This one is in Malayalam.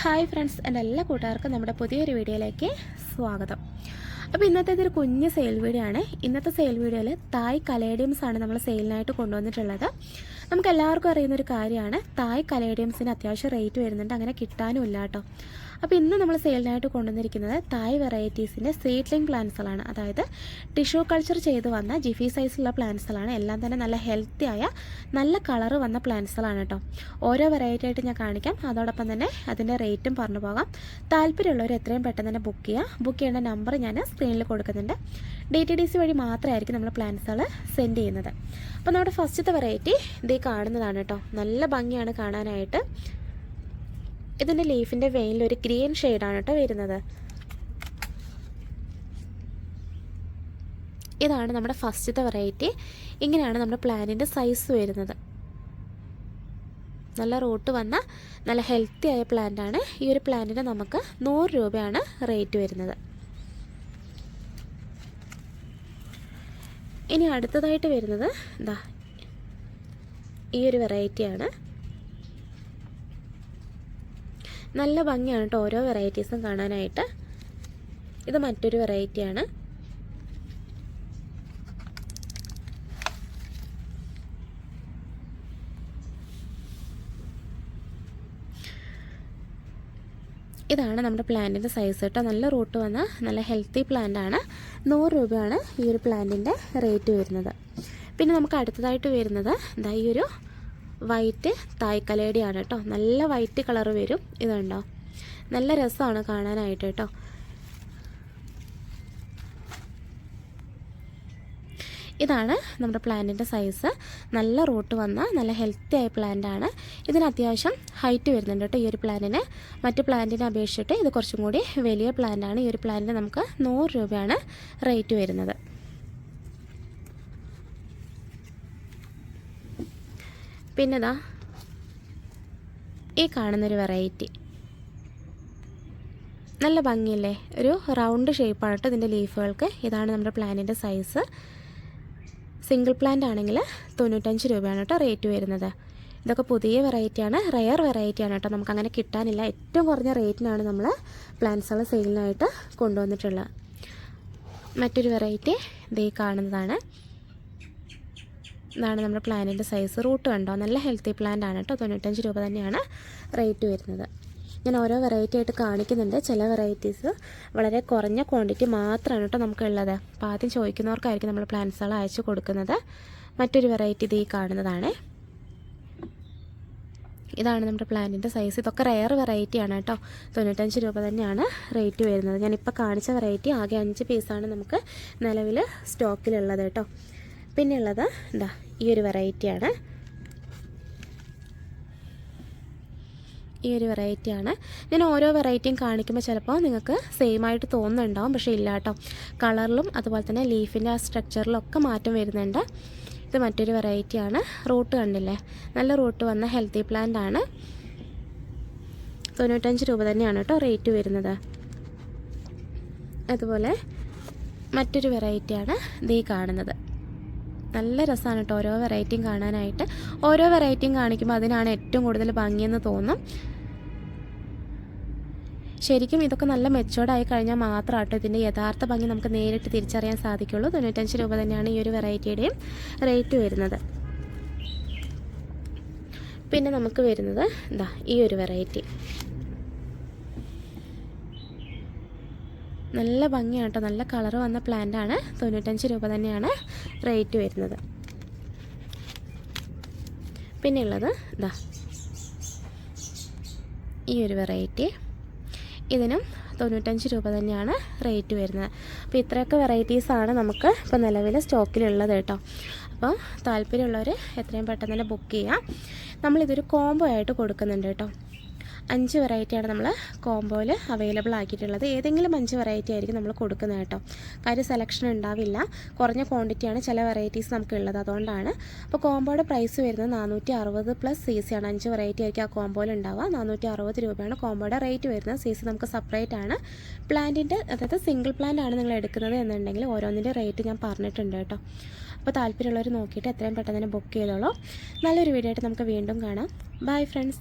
ഹായ് ഫ്രണ്ട്സ് എന്റെ എല്ലാ കൂട്ടുകാർക്കും നമ്മുടെ പുതിയൊരു വീഡിയോയിലേക്ക് സ്വാഗതം. അപ്പോൾ ഇന്നത്തെ ഇതൊരു കുഞ്ഞ് സെയിൽ വീഡിയോ ആണ്. ഇന്നത്തെ സെയിൽ വീഡിയോയിൽ തായ് കലേഡിയംസ് ആണ് നമ്മൾ സെയിലിനായിട്ട് കൊണ്ടുവന്നിട്ടുള്ളത്. നമുക്ക് എല്ലാവർക്കും അറിയുന്ന ഒരു കാര്യമാണ്. തായ് കലേഡിയംസിന് അത്യാവശ്യം റേറ്റ് വരുന്നുണ്ട്. അങ്ങനെ കിട്ടാനും ഇല്ല കേട്ടോ. അപ്പോൾ ഇന്ന് നമ്മൾ സെയിലിനായിട്ട് കൊണ്ടുവന്നിരിക്കുന്നത് തായ് വെറൈറ്റീസിന്റെ സീഡ്ലിംഗ് പ്ലാന്റ്സുകളാണ് അതായത് ടിഷ്യൂ കൾച്ചർ ചെയ്ത് വന്ന ജിഫി സൈസിലുള്ള പ്ലാന്റ്സുകളാണ് എല്ലാം തന്നെ നല്ല ഹെൽത്തി ആയ നല്ല കളർ വന്ന പ്ലാന്റ്സുകളാണ് കേട്ടോ. ഓരോ വെറൈറ്റി ആയിട്ട് ഞാൻ കാണിക്കാം. അതോടൊപ്പം തന്നെ അതിന്റെ റേറ്റും പറഞ്ഞു പോകാം. താല്പര്യമുള്ളവർ എത്രയും പെട്ടെന്ന് തന്നെ ബുക്ക് ചെയ്യുക ബുക്ക് ചെയ്യേണ്ട നമ്പർ ഞാൻ സ്ക്രീനിൽ കൊടുക്കുന്നുണ്ട്. ഡി ടി ഡി സി വഴി മാത്രമായിരിക്കും നമ്മൾ പ്ലാന്റ്സുകൾ സെൻഡ് ചെയ്യുന്നത്. അപ്പോൾ നമ്മുടെ ഫസ്റ്റത്തെ വെറൈറ്റി ഈ കാണുന്നതാണ് കേട്ടോ. നല്ല ഭംഗിയാണ് കാണാനായിട്ട്. ഇതിന്റെ ലീഫിന്റെ വെയിനിൽ ഒരു ഗ്രീൻ ഷെയ്ഡാണ് കേട്ടോ വരുന്നത്. ഇതാണ് നമ്മുടെ ഫസ്റ്റത്തെ വെറൈറ്റി. ഇങ്ങനെയാണ് നമ്മുടെ പ്ലാന്റിന്റെ സൈസ് വരുന്നത്. നല്ല റൂട്ട് വന്ന നല്ല ഹെൽത്തി ആയ പ്ലാന്റാണ് ഈ ഒരു പ്ലാന്റിന് നമുക്ക് നൂറ് രൂപയാണ് റേറ്റ് വരുന്നത്. ഇനി അടുത്തതായിട്ട് വരുന്നത് എന്താ ഈ ഒരു വെറൈറ്റിയാണ് നല്ല ഭംഗിയാണ് കേട്ടോ ഓരോ വെറൈറ്റീസും കാണാനായിട്ട്. ഇത് മറ്റൊരു വെറൈറ്റിയാണ് ഇതാണ് നമ്മുടെ പ്ലാന്റിന്റെ സൈസ് കേട്ടോ നല്ല റൂട്ട് വന്ന നല്ല ഹെൽത്തി പ്ലാന്റ് ആണ്. നൂറ് രൂപയാണ് ഈ ഒരു പ്ലാന്റിന്റെ റേറ്റ് വരുന്നത്. പിന്നെ നമുക്ക് അടുത്തതായിട്ട് വരുന്നത് ഇതാ ഈ ഒരു വൈറ്റ് തായ്ക്കലേടിയാണ് കേട്ടോ. നല്ല വൈറ്റ് കളർ വരും ഇതുണ്ടോ. നല്ല രസമാണ് കാണാനായിട്ട് കേട്ടോ. ഇതാണ് നമ്മുടെ പ്ലാന്റിന്റെ സൈസ് നല്ല റൂട്ട് വന്ന നല്ല ഹെൽത്തി ആയ പ്ലാന്റാണ് ഇതിന് അത്യാവശ്യം ഹൈറ്റ് വരുന്നുണ്ട് കേട്ടോ ഈ ഒരു പ്ലാന്റിന് മറ്റു പ്ലാന്റിനെ അപേക്ഷിച്ചിട്ട് ഇത് കുറച്ചും കൂടി വലിയ പ്ലാന്റാണ് ഈ ഒരു പ്ലാന്റിന് നമുക്ക് നൂറ് രൂപയാണ് റേറ്റ് വരുന്നത്. പിന്നെതാ ഈ കാണുന്നൊരു വെറൈറ്റി നല്ല ഭംഗിയല്ലേ? ഒരു റൗണ്ട് ഷേപ്പാണ് കേട്ടോ ഇതിന്റെ ലീഫുകൾക്ക് ഇതാണ് നമ്മുടെ പ്ലാന്റിന്റെ സൈസ് സിംഗിൾ പ്ലാന്റ് ആണെങ്കിൽ തൊണ്ണൂറ്റഞ്ച് രൂപയാണ് കേട്ടോ റേറ്റ് വരുന്നത്. ഇതൊക്കെ പുതിയ വെറൈറ്റിയാണ് റെയർ വെറൈറ്റിയാണ് കേട്ടോ നമുക്ക് അങ്ങനെ കിട്ടാനില്ല. ഏറ്റവും കുറഞ്ഞ റേറ്റിനാണ് നമ്മൾ പ്ലാന്റ്സുകൾ സെയിലിനായിട്ട് കൊണ്ടുവന്നിട്ടുള്ളത്. മറ്റൊരു വെറൈറ്റി ദേ കാണുന്നതാണ്. ഇതാണ് നമ്മുടെ പ്ലാന്റിന്റെ സൈസ്. റൂട്ട് കണ്ടോ? നല്ല ഹെൽത്തി പ്ലാന്റ് ആണ് കേട്ടോ. തൊണ്ണൂറ്റഞ്ച് രൂപ തന്നെയാണ് റേറ്റ് വരുന്നത്. ഞാൻ ഓരോ വെറൈറ്റി ആയിട്ട് കാണിക്കുന്നുണ്ട്. ചില വെറൈറ്റീസ് വളരെ കുറഞ്ഞ ക്വാണ്ടിറ്റി മാത്രമാണ് കേട്ടോ നമുക്കുള്ളത്. അപ്പോൾ ആദ്യം ചോദിക്കുന്നവർക്കായിരിക്കും നമ്മൾ പ്ലാന്റ്സുകൾ അയച്ചു കൊടുക്കുന്നത്. മറ്റൊരു വെറൈറ്റി ഇത് ഈ കാണുന്നതാണ്. ഇതാണ് നമ്മുടെ പ്ലാന്റിന്റെ സൈസ് ഇതൊക്കെ റെയർ വെറൈറ്റിയാണ് കേട്ടോ. തൊണ്ണൂറ്റഞ്ച് രൂപ തന്നെയാണ് റേറ്റ് വരുന്നത്. ഞാനിപ്പോൾ കാണിച്ച വെറൈറ്റി ആകെ അഞ്ച് പീസാണ് നമുക്ക് നിലവിൽ സ്റ്റോക്കിലുള്ളത് കേട്ടോ. പിന്നെ ഉള്ളത് എന്താ ഈ ഒരു വെറൈറ്റിയാണ് ഈ ഒരു വെറൈറ്റിയാണ് ഞാൻ ഓരോ വെറൈറ്റിയും കാണിക്കുമ്പോൾ ചിലപ്പോൾ നിങ്ങൾക്ക് സെയിം ആയിട്ട് തോന്നുന്നുണ്ടാവും. പക്ഷേ ഇല്ല കേട്ടോ കളറിലും അതുപോലെ തന്നെ ലീഫിന്റെ ആ സ്ട്രക്ചറിലും ഒക്കെ മാറ്റം വരുന്നുണ്ട്. ഇത് മറ്റൊരു വെറൈറ്റിയാണ് റൂട്ട് കണ്ടില്ലേ? നല്ല റൂട്ട് വന്ന ഹെൽത്തി പ്ലാന്റ് ആണ്. തൊണ്ണൂറ്റഞ്ച് രൂപ തന്നെയാണ് കേട്ടോ റേറ്റ് വരുന്നത്. അതുപോലെ മറ്റൊരു വെറൈറ്റിയാണ് ദീ കാണുന്നത്. നല്ല രസമാണ് കേട്ടോ ഓരോ വെറൈറ്റിയും കാണാനായിട്ട്. ഓരോ വെറൈറ്റിയും കാണിക്കുമ്പോൾ അതിനാണ് ഏറ്റവും കൂടുതൽ ഭംഗിയെന്ന് തോന്നും. ശരിക്കും ഇതൊക്കെ നല്ല മെച്ചോർഡായി കഴിഞ്ഞാൽ മാത്രമാട്ടോ ഇതിന്റെ യഥാർത്ഥ ഭംഗി നമുക്ക് നേരിട്ട് തിരിച്ചറിയാൻ സാധിക്കുള്ളൂ. തൊണ്ണൂറ്റഞ്ച് രൂപ തന്നെയാണ് ഈ ഒരു വെറൈറ്റിയുടെയും റേറ്റ് വരുന്നത്. പിന്നെ നമുക്ക് വരുന്നത് എന്താ ഈ ഒരു വെറൈറ്റി നല്ല ഭംഗിയാണ് കേട്ടോ നല്ല കളർ വന്ന പ്ലാന്റ് ആണ്. തൊണ്ണൂറ്റഞ്ച് രൂപ തന്നെയാണ് റേറ്റ് വരുന്നത്. പിന്നെ ഉള്ളത് ഇതാ ഈ ഒരു വെറൈറ്റി ഇതിനും തൊണ്ണൂറ്റഞ്ച് രൂപ തന്നെയാണ് റേറ്റ് വരുന്നത്. അപ്പോൾ ഇത്രയൊക്കെ വെറൈറ്റീസാണ് നമുക്ക് ഇപ്പോൾ നിലവിൽ സ്റ്റോക്കിലുള്ളത് കേട്ടോ. അപ്പോൾ താല്പര്യമുള്ളവർ എത്രയും പെട്ടെന്ന് തന്നെ ബുക്ക് ചെയ്യാം. നമ്മളിതൊരു കോംബോ ആയിട്ട് കൊടുക്കുന്നുണ്ട് കേട്ടോ. അഞ്ച് വെറൈറ്റിയാണ് നമ്മൾ കോംബോയിൽ അവൈലബിൾ ആക്കിയിട്ടുള്ളത്. ഏതെങ്കിലും അഞ്ച് വെറൈറ്റി ആയിരിക്കും നമ്മൾ കൊടുക്കുന്നത് കേട്ടോ. കാര്യം സെലക്ഷൻ ഉണ്ടാവില്ല. കുറഞ്ഞ ക്വാണ്ടിറ്റിയാണ് ചില വെറൈറ്റീസ് നമുക്ക് ഉള്ളത് അതുകൊണ്ടാണ് അപ്പോൾ കോംബോയുടെ പ്രൈസ് വരുന്നത് നാനൂറ്റി അറുപത് പ്ലസ് സി സി ആണ്. അഞ്ച് വെറൈറ്റി ആയിരിക്കും ആ കോംബോയിൽ ഉണ്ടാവുക. നാനൂറ്റി അറുപത് രൂപയാണ് കോംബോയുടെ റേറ്റ് വരുന്നത്. സി സി നമുക്ക് സെപ്പറേറ്റ് ആണ്. പ്ലാന്റിന്റെ അതായത് സിംഗിൾ പ്ലാന്റ് ആണ് നിങ്ങൾ എടുക്കുന്നത് എന്നുണ്ടെങ്കിൽ ഓരോന്നിന്റെ റേറ്റ് ഞാൻ പറഞ്ഞിട്ടുണ്ട് കേട്ടോ. അപ്പോൾ താല്പര്യമുള്ളവർ നോക്കിയിട്ട് എത്രയും പെട്ടെന്ന് തന്നെ ബുക്ക് ചെയ്തോളൂ. നല്ലൊരു വീഡിയോ ആയിട്ട് നമുക്ക് വീണ്ടും കാണാം. Bye friends